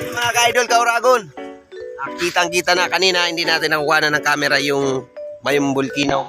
Mga ka-idol, kauragon. Kitang kita na kanina, hindi natin nakuha na ng camera yung Mayong Volcano.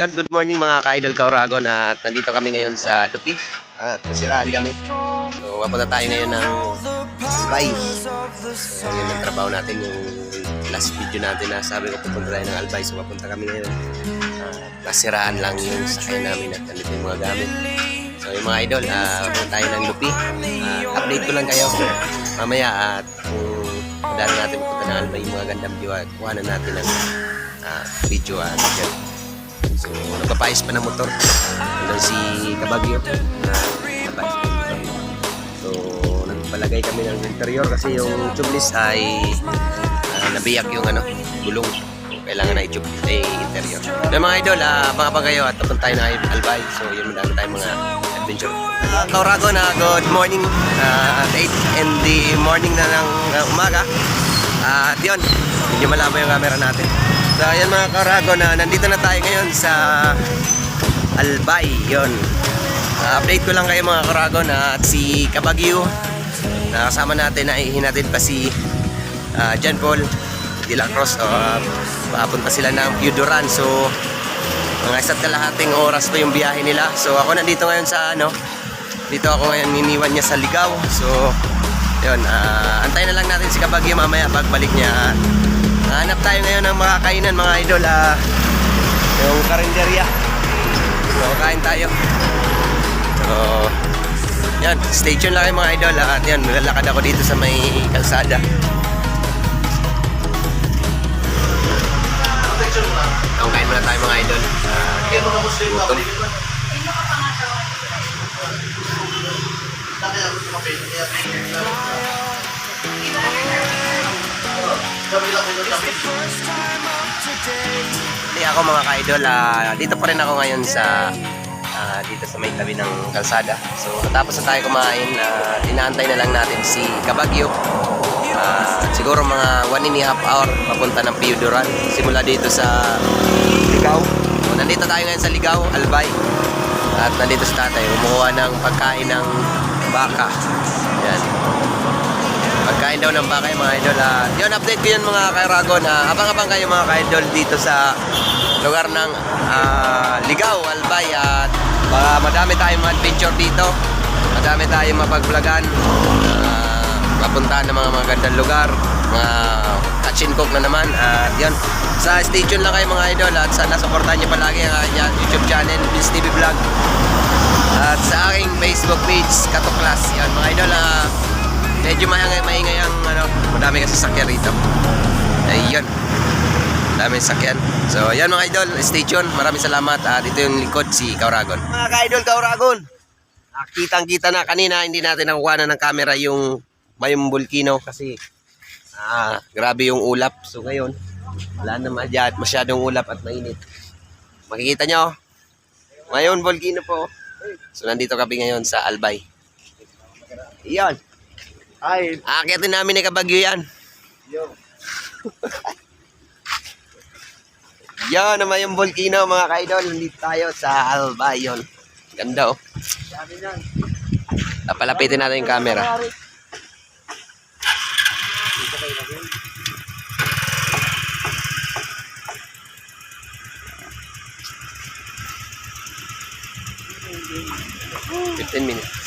Yan, good morning mga ka-idol kauragon at nandito kami ngayon sa Lupi at nasiraan kami. So, mapunta tayo ngayon ng Albay. So, yun ang trabaho natin yung last video natin na sabi ko pupunta tayo ng Albay. So, mapunta kami ngayon. At nasiraan lang yung sakay namin at nandito yung mga gamit. So, yung mga idol, uh, mapunta tayo ng Lupi. At update ko lang kayo mamaya at kung madali natin pupunta ng Albay yung mga gandang view at kuha na natin ng ah, video at dyan. So, nagpapayos pa ng motor. Hanggang si Kabagyo. Uh, so, nagpalagay kami ng interior kasi yung tubeless ay ah, nabiyak yung ano, gulong. Kailangan na i-tube ay interior. May mga idol, uh, abang-abang kayo at papunta tayo ng Albay. So, yun madami tayong mga adventure. Uh, Kaurago na good morning. Uh, at 8 in the morning na ng uh, umaga. Ah, At yun, hindi malabo yung camera natin. So ayan mga karago na nandito na tayo ngayon sa Albay. Yun. Ah, update ko lang kayo mga karago na at si Kabagyo na kasama natin na ihinatid pa si ah, John Paul de la Cruz. So, ah, papunta sila ng Piudoran. So mga isa't kalahating oras pa yung biyahe nila. So ako nandito ngayon sa ano, dito ako ngayon iniwan niya sa Ligaw. So yun, ah, antayin na lang natin si Kabagyo mamaya pagbalik niya. Hanap tayo ngayon ng mga kainan mga idol. ah, yung karinderya. So kain tayo. So yan, stay tuned lang kayo mga idol. ah, At yan, maglalakad ako dito sa may kalsada. Ang kain muna tayo mga idol. Uh, gutom. Hindi ako mga ka-idol, ah, dito pa rin ako ngayon sa ah, dito sa may tabi ng kalsada. So natapos na tayo kumain, uh, inaantay na lang natin si Kabagyo. Ah, siguro mga 1 and a half hour papunta ng Piuduran. Simula dito sa Ligaw. So, nandito tayo ngayon sa Ligaw, Albay. At nandito si tatay, kumuha ng pagkain ng baka. Yan. Pagkain daw ng baka mga idol. At yun, update ko yun mga kairagon. Uh, abang-abang kayo mga ka-idol dito sa lugar ng ah, Ligaw, Albay. At baka madami tayong adventure dito. Madami tayong mapag-vlogan. Uh, mapuntahan ng mga magandang lugar. Mga touch and cook na naman. At yun, sa stay tuned lang kayo mga idol. At sana supportahan nyo palagi ang aking YouTube channel, Vince TV Vlog. At sa aking Facebook page, Katuklas. Yan mga idol, ah, medyo maingay, maingay ang ano, madami kasi sakyan rito. Ayun. Dami sakyan. So, yan mga idol, stay tuned. Maraming salamat. At ito yung likod si Kauragon. Mga ka-idol, Kauragon. Kitang kita na kanina, hindi natin nakuha na ng camera yung Mayong Volcano kasi ah, grabe yung ulap. So ngayon, wala na masyad, masyadong ulap at mainit. Makikita nyo, Mayon Volcano po. So nandito kami ngayon sa Albay. Iyan. Ay, Aakitin namin ni Kabagyo yan. yo. Yan naman yung volcano mga kaidol. Nandito tayo sa Albay yun. Ganda oh. Papalapitin natin yung camera. Fifteen minutes.